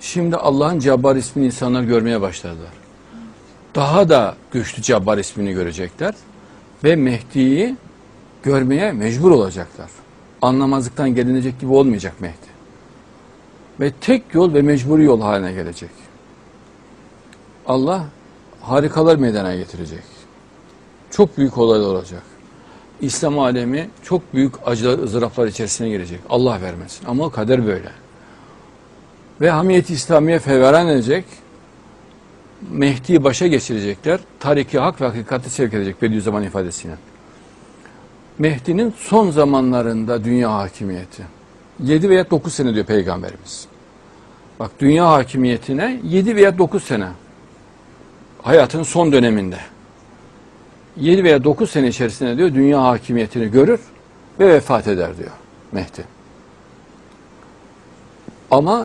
Şimdi Allah'ın Cabbar ismini insanlar görmeye başladılar. Daha da güçlü Cabbar ismini görecekler ve Mehdi'yi görmeye mecbur olacaklar. Anlamazlıktan gelinecek gibi olmayacak Mehdi. Ve tek yol ve mecburi yol haline gelecek. Allah harikalar meydana getirecek. Çok büyük olaylar olacak. İslam alemi çok büyük acılar, ızdıraplar içerisine girecek. Allah vermesin. Ama kader böyle. Ve hamiyeti İslamiye feveran edecek. Mehdi'yi başa geçirecekler. Tariki hak ve hakikati sevk edecek Bediüzzaman ifadesiyle. Mehdi'nin son zamanlarında dünya hakimiyeti. 7 veya 9 sene diyor Peygamberimiz. Bak dünya hakimiyetine 7 veya 9 sene. Hayatın son döneminde. 7 veya 9 sene içerisinde diyor dünya hakimiyetini görür ve vefat eder diyor Mehdi. Ama